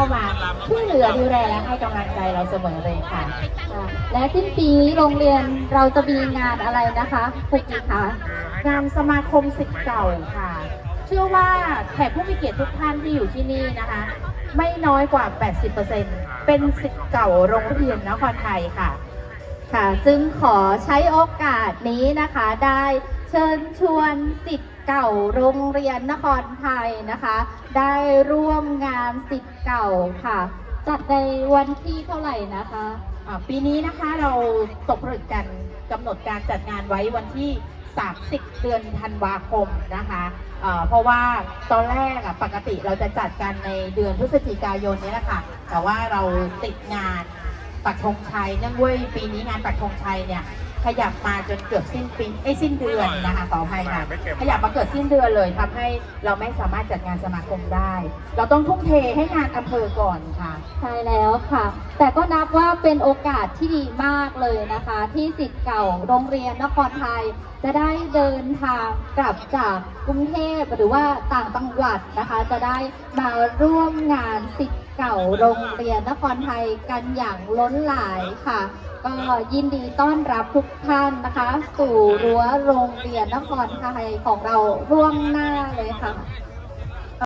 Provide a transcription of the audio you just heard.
เข้ามาช่วยเหลือดูแลและให้กำลังใจเราเสมอเลยค่ะ และสิ้นปีนี้โรงเรียนเราจะมีงานอะไรนะคะคุกกี้คะงานสมาคมศิษย์เก่าค่ะ เชื่อว่าแขกผู้มีเกียรติทุกท่านที่อยู่ที่นี่นะคะ ไม่น้อยกว่า 80%เป็นศิษย์เก่าโรงเรียนนครไทยค่ะ ค่ะซึ่งขอใช้โอกาสนี้นะคะได้เชิญชวนสิทธิ์เก่าโรงเรียนนครไทยนะคะ ได้ร่วมงานสิทธิ์เก่าค่ะ จัดในวันที่เท่าไหร่นะคะอ่าปีนี้นะคะเราตกผลึกกันกำหนดการจัดงานไว้วันที่ 30 เดือนธันวาคมนะคะเอ่อเพราะว่าตอนแรกอะปกติเราจะจัดกันในเดือนพฤศจิกายนนี้แหละค่ะแต่ว่าเราติดงาน ปักธงชัยเนื่องด้วยปีนี้งานปักธงชัยเนี่ยขยับมาจนเกือบสิ้นปีไอ้ยสิ้นเดือนนะคะขออภัยค่ะขยับมาเกิดสิ้นเดือนเลยทำให้เราไม่สามารถจัดงานสมาคมได้ เราต้องทุ่มเทให้งานอำเภอก่อนค่ะ ใช่แล้วค่ะ แต่ก็นับว่าเป็นโอกาสที่ดีมากเลยนะคะ ที่สิทธิ์เก่าโรงเรียนนครไทย จะได้เดินทางกลับจากกรุงเทพหรือว่าต่างจังหวัดนะคะ จะได้มาร่วมงานสิทธิ์ เก่าโรงเรียนนครไทยกันอย่างล้นหลายค่ะ ก็ยินดีต้อนรับทุกท่านนะคะ สู่รั้วโรงเรียนนครไทยของเราร่วมหน้าเลยค่ะ